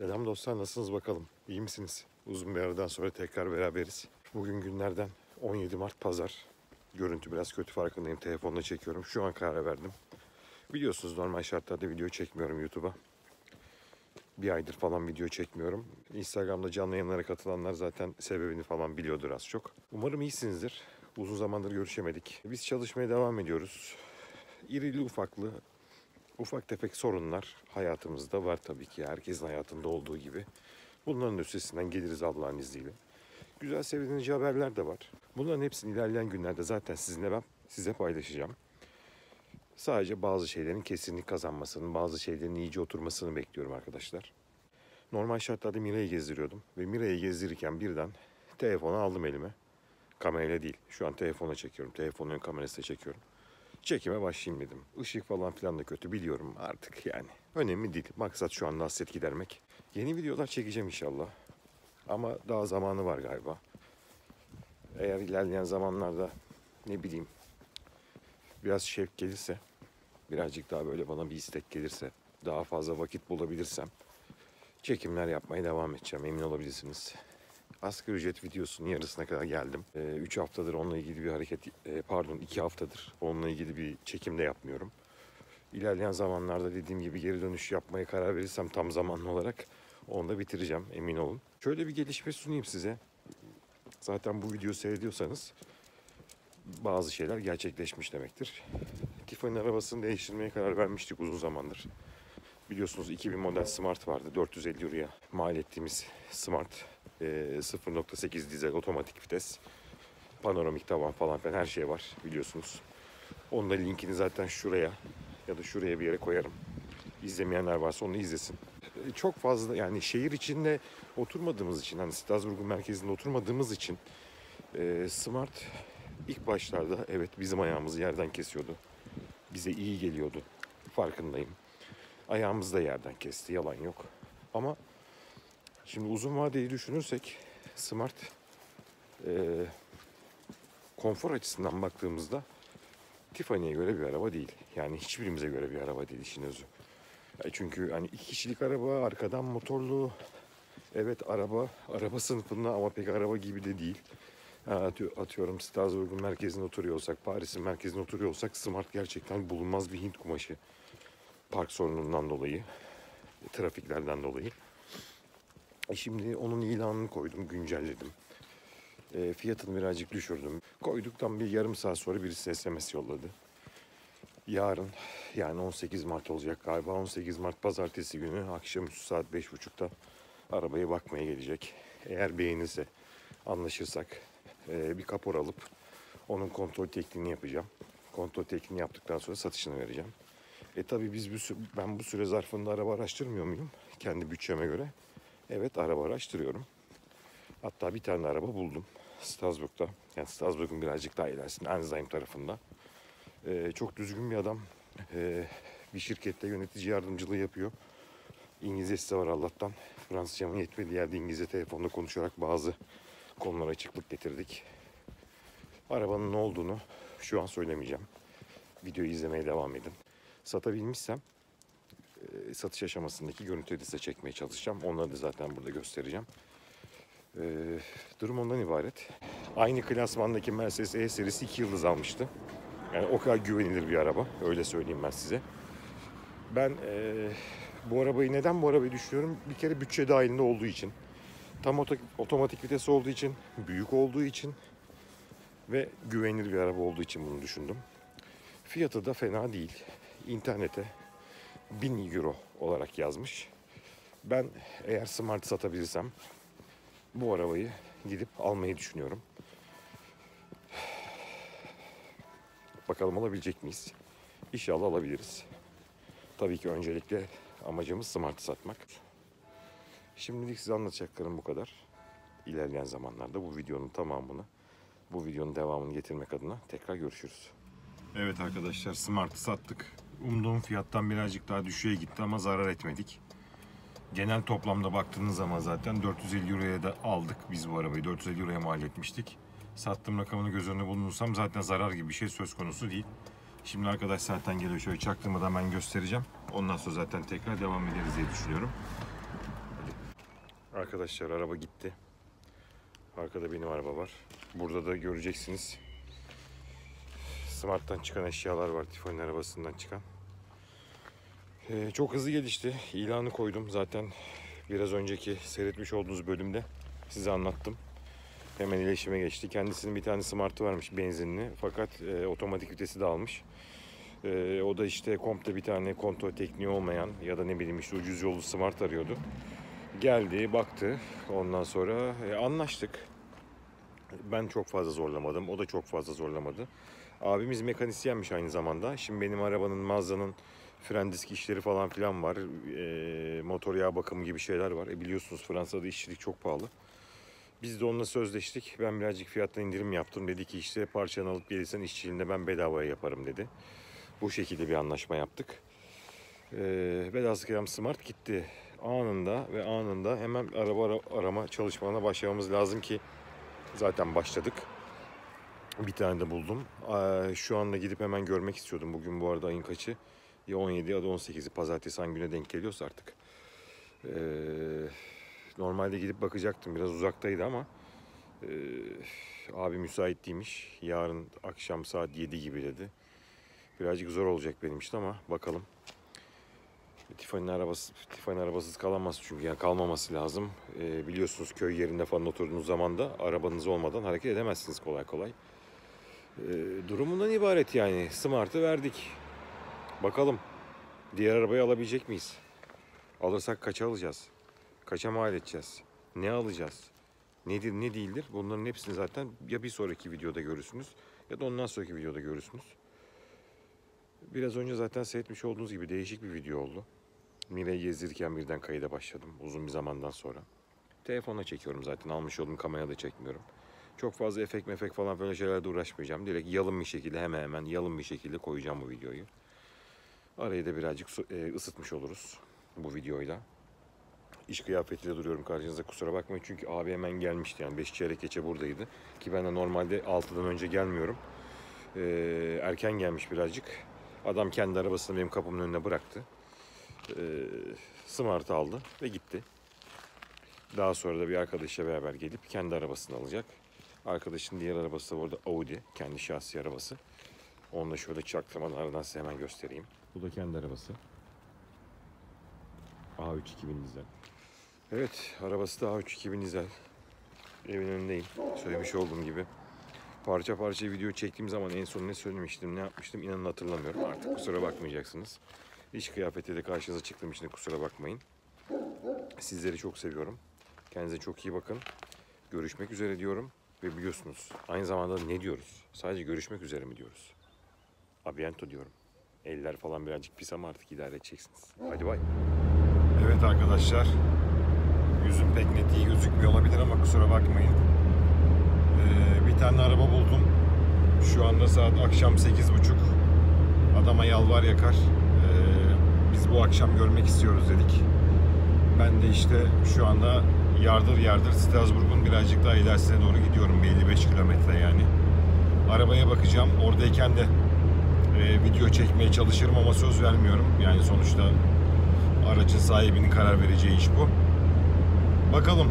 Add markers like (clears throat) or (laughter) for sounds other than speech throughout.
Selam dostlar nasılsınız bakalım? İyi misiniz? Uzun bir aradan sonra tekrar beraberiz. Bugün günlerden 17 Mart Pazar. Görüntü biraz kötü farkındayım. Telefonla çekiyorum. Şu an karar verdim. Biliyorsunuz normal şartlarda video çekmiyorum YouTube'a. Bir aydır falan video çekmiyorum. Instagram'da canlı yayınlara katılanlar zaten sebebini falan biliyordur az çok. Umarım iyisinizdir. Uzun zamandır görüşemedik. Biz çalışmaya devam ediyoruz. İrili ufaklı ufak tefek sorunlar hayatımızda var tabii ki. Herkesin hayatında olduğu gibi. Bunların üstesinden geliriz Allah'ın izniyle. Güzel sevindirici haberler de var. Bunların hepsini ilerleyen günlerde zaten sizinle ben size paylaşacağım. Sadece bazı şeylerin kesinlik kazanmasını, bazı şeylerin iyice oturmasını bekliyorum arkadaşlar. Normal şartlarda Mira'yı gezdiriyordum. Ve Mira'yı gezdirirken birden telefonu aldım elime. Kamerayla değil. Şu an telefona çekiyorum. Telefonun kamerasıyla çekiyorum. Çekime başlayayım dedim. Işık falan filan da kötü biliyorum artık yani. Önemli değil. Maksat şu anda hasret gidermek. Yeni videolar çekeceğim inşallah. Ama daha zamanı var galiba. Eğer ilerleyen zamanlarda ne bileyim biraz şevk gelirse, birazcık daha böyle bana bir istek gelirse, daha fazla vakit bulabilirsem çekimler yapmaya devam edeceğim emin olabilirsiniz. Asgari ücret videosunun yarısına kadar geldim. 3 haftadır onunla ilgili bir hareket, e, pardon 2 haftadır onunla ilgili bir çekim de yapmıyorum. İlerleyen zamanlarda dediğim gibi geri dönüş yapmaya karar verirsem tam zamanlı olarak onu da bitireceğim emin olun. Şöyle bir gelişme sunayım size. Zaten bu videoyu seyrediyorsanız bazı şeyler gerçekleşmiş demektir. Tiffany arabasını değiştirmeye karar vermiştik uzun zamandır. Biliyorsunuz 2000 model Smart vardı. 450 euroya mal ettiğimiz Smart. E, 0.8 dizel otomatik vites. Panoramik tavan falan filan her şey var biliyorsunuz. Onun da linkini zaten şuraya ya da şuraya bir yere koyarım. İzlemeyenler varsa onu izlesin. E, Çok fazla yani şehir içinde oturmadığımız için hani Strasbourg'un merkezinde oturmadığımız için e, Smart ilk başlarda evet bizim ayağımızı yerden kesiyordu. Bize iyi geliyordu. Farkındayım. Ayağımız da yerden kesti yalan yok. Ama şimdi uzun vadeyi düşünürsek Smart e, konfor açısından baktığımızda Tiffany'ye göre bir araba değil. Yani hiçbirimize göre bir araba değil işin özü. Ya çünkü hani iki kişilik araba, arkadan motorlu. Evet araba, araba sınıfında ama pek araba gibi de değil. Atıyorum Strasbourg'un merkezinde oturuyor olsak, Paris'in merkezinde oturuyor olsak Smart gerçekten bulunmaz bir Hint kumaşı. Park sorunundan dolayı, trafiklerden dolayı. E şimdi onun ilanını koydum, güncelledim. E, fiyatını birazcık düşürdüm. Koyduktan bir yarım saat sonra birisi SMS yolladı. Yarın yani 18 Mart olacak galiba. 18 Mart pazartesi günü akşamüstü saat 5.30'da arabaya bakmaya gelecek. Eğer beğenirse anlaşırsak e, bir kapor alıp onun kontrol tekniğini yapacağım. Kontrol tekniğini yaptıktan sonra satışını vereceğim. E tabi biz bu, ben bu süre zarfında araba araştırmıyor muyum? Kendi bütçeme göre. Evet araba araştırıyorum. Hatta bir tane araba buldum. Strasbourg'da. Yani Strasbourg'un birazcık daha ilerisinde. Ensheim tarafında. Ee, çok düzgün bir adam. Ee, bir şirkette yönetici yardımcılığı yapıyor. İngilizcesi de var Allah'tan. Fransızcamın yetmediği yerde İngilizce telefonda konuşarak bazı konulara açıklık getirdik. Arabanın ne olduğunu şu an söylemeyeceğim. Videoyu izlemeye devam edin. Satabilmişsem satış aşamasındaki görüntüleri size çekmeye çalışacağım. Onları da zaten burada göstereceğim. Ee, durum ondan ibaret. Aynı klasmandaki Mercedes E serisi 2 yıldız almıştı. Yani o kadar güvenilir bir araba. Öyle söyleyeyim ben size. Ben eee, bu arabayı neden bu arabayı düşünüyorum? Bir kere bütçe dahilinde olduğu için. Tam oto- otomatik vites olduğu için, büyük olduğu için ve güvenilir bir araba olduğu için bunu düşündüm. Fiyatı da fena değil. İnternete 1000 euro olarak yazmış. Ben eğer Smart satabilirsem bu arabayı gidip almayı düşünüyorum. Bakalım alabilecek miyiz? İnşallah alabiliriz. Tabii ki öncelikle amacımız Smart'ı satmak. Şimdilik size anlatacaklarım bu kadar. İlerleyen zamanlarda bu videonun tamamını, bu videonun devamını getirmek adına tekrar görüşürüz. Evet arkadaşlar Smart'ı sattık. Umduğum fiyattan birazcık daha düşüğe gitti ama zarar etmedik. Genel toplamda baktığınız zaman zaten 450 euroya da aldık biz bu arabayı. 450 euroya mal etmiştik. Sattığım rakamını göz önüne bulundursam zaten zarar gibi bir şey söz konusu değil. Şimdi arkadaş zaten geliyor şöyle çaktırmadan ben göstereceğim. Ondan sonra zaten tekrar devam ederiz diye düşünüyorum. Hadi Arkadaşlar araba gitti. Arkada benim araba var. Burada da göreceksiniz. Smart'tan çıkan eşyalar var. Tiffany'nin arabasından çıkan. Ee, çok hızlı gelişti. İlanı koydum. Zaten biraz önceki seyretmiş olduğunuz bölümde size anlattım. Hemen iletişime geçti. Kendisinin bir tane Smart'ı varmış benzinli. Fakat e, otomatik vitesi de almış. E, o da işte komple bir tane kontrol tekniği olmayan ya da ne bileyim işte ucuz yolu Smart arıyordu. Geldi, baktı. Ondan sonra e, anlaştık. Ben çok fazla zorlamadım. O da çok fazla zorlamadı. Abimiz mekanisyenmiş aynı zamanda. Şimdi benim arabanın Mazda'nın fren disk işleri falan filan var. E, motor yağ bakımı gibi şeyler var. E, biliyorsunuz Fransa'da işçilik çok pahalı. Biz de onunla sözleştik. Ben birazcık fiyattan indirim yaptım. Dedi ki işte parçanı alıp gelirsen işçiliğini de ben bedavaya yaparım dedi. Bu şekilde bir anlaşma yaptık. Ee, velhasıl kelam Smart gitti anında ve anında hemen araba ara- arama çalışmalarına başlamamız lazım ki zaten başladık. Bir tane de buldum. Şu anda gidip hemen görmek istiyordum. Bugün bu arada ayın kaçı? Ya 17 ya da 18'i. Pazartesi hangi güne denk geliyorsa artık. Ee, normalde gidip bakacaktım. Biraz uzaktaydı ama ee, abi müsait değilmiş. Yarın akşam saat 7 gibi dedi. Birazcık zor olacak benim için ama bakalım. Tiffany'nin arabası, Tiffany arabasız kalamaz çünkü yani kalmaması lazım. Ee, biliyorsunuz köy yerinde falan oturduğunuz zaman da arabanız olmadan hareket edemezsiniz kolay kolay. Ee, durumundan ibaret yani. Smart'ı verdik. Bakalım diğer arabayı alabilecek miyiz? Alırsak kaça alacağız? Kaça mal edeceğiz? Ne alacağız? Nedir ne değildir? Bunların hepsini zaten ya bir sonraki videoda görürsünüz ya da ondan sonraki videoda görürsünüz. Biraz önce zaten seyretmiş olduğunuz gibi değişik bir video oldu. Mire'yi gezdirirken birden kayıda başladım uzun bir zamandan sonra. Telefonla çekiyorum zaten almış olduğum kamerada çekmiyorum. Çok fazla efekt mefek falan böyle şeylerle uğraşmayacağım. Direkt yalın bir şekilde hemen hemen yalın bir şekilde koyacağım bu videoyu. Arayı da birazcık su- e, ısıtmış oluruz bu videoyla. İş kıyafetiyle duruyorum karşınızda kusura bakmayın çünkü abi hemen gelmişti yani 5 çeyrek geçe buradaydı. Ki ben de normalde 6'dan önce gelmiyorum. Ee, erken gelmiş birazcık. Adam kendi arabasını benim kapımın önüne bıraktı. Ee, Smart aldı ve gitti. Daha sonra da bir arkadaşla beraber gelip kendi arabasını alacak. Arkadaşın diğer arabası da orada Audi. Kendi şahsi arabası. Onu da şöyle çaktırmadan aradan size hemen göstereyim. Bu da kendi arabası. A3 2000 dizel. Evet, arabası da A3 2000 dizel. Evin önündeyim. Söylemiş olduğum gibi. Parça parça video çektiğim zaman en son ne söylemiştim, ne yapmıştım inanın hatırlamıyorum. Artık kusura bakmayacaksınız. İş kıyafetiyle karşınıza çıktığım için de kusura bakmayın. Sizleri çok seviyorum. Kendinize çok iyi bakın. Görüşmek üzere diyorum. Ve biliyorsunuz aynı zamanda ne diyoruz? Sadece görüşmek üzere mi diyoruz? Abiento diyorum. Eller falan birazcık pis ama artık idare edeceksiniz. Hadi bay. Evet arkadaşlar. Yüzüm pek net iyi gözükmüyor olabilir ama kusura bakmayın. Ee, bir tane araba buldum. Şu anda saat akşam 8.30. Adama yalvar yakar. Ee, biz bu akşam görmek istiyoruz dedik. Ben de işte şu anda yardır yardır Strasbourg'un birazcık daha ilerisine doğru gidiyorum. Bir 55 kilometre yani. Arabaya bakacağım. Oradayken de e, video çekmeye çalışırım ama söz vermiyorum. Yani sonuçta aracın sahibinin karar vereceği iş bu. Bakalım.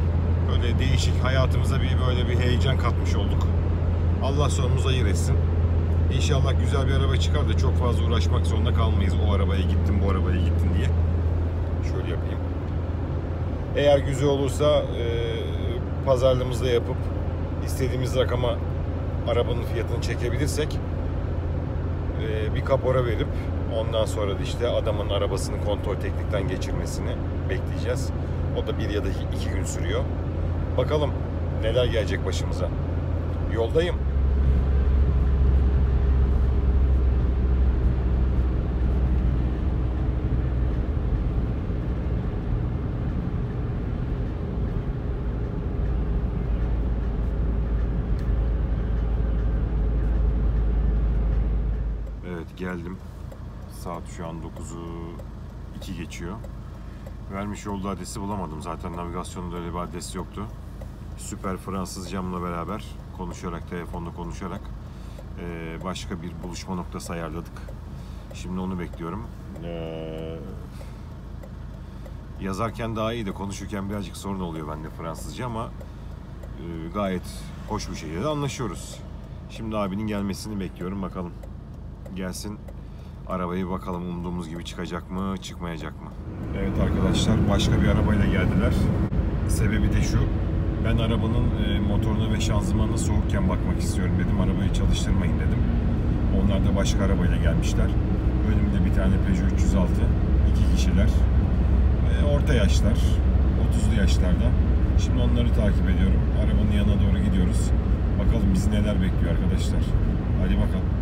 Böyle değişik hayatımıza bir böyle bir heyecan katmış olduk. Allah sonumuzu hayır etsin. İnşallah güzel bir araba çıkar da çok fazla uğraşmak zorunda kalmayız. O arabaya gittim, bu arabaya gittin diye. Şöyle yapayım. Eğer güzel olursa e, pazarlığımızda yapıp istediğimiz rakama arabanın fiyatını çekebilirsek e, bir kapora verip ondan sonra da işte adamın arabasını kontrol teknikten geçirmesini bekleyeceğiz. O da bir ya da iki gün sürüyor. Bakalım neler gelecek başımıza. Yoldayım. Evet geldim. Saat şu an 9'u 2 geçiyor. Vermiş olduğu adresi bulamadım. Zaten navigasyonda öyle bir adres yoktu. Süper Fransız camla beraber konuşarak, telefonla konuşarak eee, başka bir buluşma noktası ayarladık. Şimdi onu bekliyorum. Eee, Yazarken daha iyi de konuşurken birazcık sorun oluyor bende Fransızca ama e, gayet hoş bir şekilde anlaşıyoruz. Şimdi abinin gelmesini bekliyorum bakalım. Gelsin arabayı bakalım umduğumuz gibi çıkacak mı çıkmayacak mı? Evet arkadaşlar başka bir arabayla geldiler. Sebebi de şu. Ben arabanın e, motoruna ve şanzımanına soğukken bakmak istiyorum dedim. Arabayı çalıştırmayın dedim. Onlar da başka arabayla gelmişler. Önümde bir tane Peugeot 306. iki kişiler. E, orta yaşlar. 30'lu yaşlarda. Şimdi onları takip ediyorum. Arabanın yanına doğru gidiyoruz. Bakalım bizi neler bekliyor arkadaşlar. Hadi bakalım.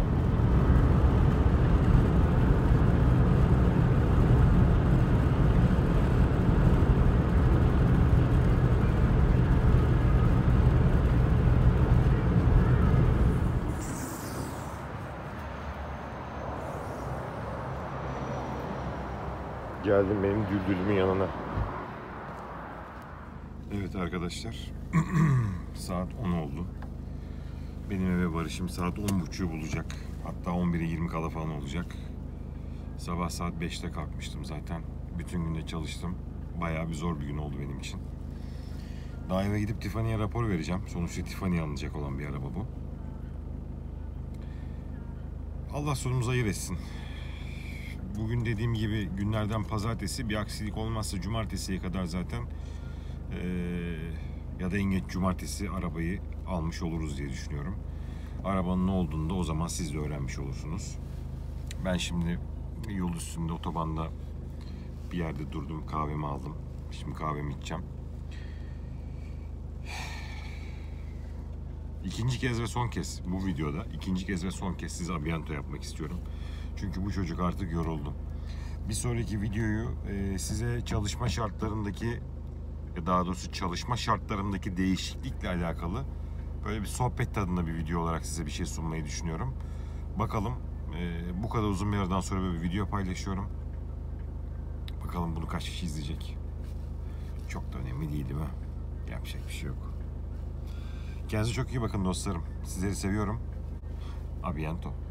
Geldim benim düldülümün yanına. Evet arkadaşlar. (clears throat) saat 10 oldu. Benim eve varışım saat 10.30'u bulacak. Hatta 11'e 20 kala falan olacak. Sabah saat 5'te kalkmıştım zaten. Bütün günde çalıştım. Bayağı bir zor bir gün oldu benim için. Daha eve gidip Tiffany'ye rapor vereceğim. Sonuçta Tiffany'ye alınacak olan bir araba bu. Allah sonumuzu hayır etsin. Bugün dediğim gibi günlerden pazartesi bir aksilik olmazsa cumartesiye kadar zaten eee, ya da en geç cumartesi arabayı almış oluruz diye düşünüyorum. Arabanın ne olduğunu da o zaman siz de öğrenmiş olursunuz. Ben şimdi yol üstünde otobanda bir yerde durdum kahvemi aldım. Şimdi kahvemi içeceğim. İkinci kez ve son kez bu videoda ikinci kez ve son kez size abiyanto yapmak istiyorum. Çünkü bu çocuk artık yoruldu. Bir sonraki videoyu e, size çalışma şartlarındaki ya daha doğrusu çalışma şartlarındaki değişiklikle alakalı böyle bir sohbet tadında bir video olarak size bir şey sunmayı düşünüyorum. Bakalım e, bu kadar uzun bir aradan sonra böyle bir video paylaşıyorum. Bakalım bunu kaç kişi izleyecek. Çok da önemli değil değil mi? Yapacak bir şey yok. Kendinize çok iyi bakın dostlarım. Sizleri seviyorum. A bientôt.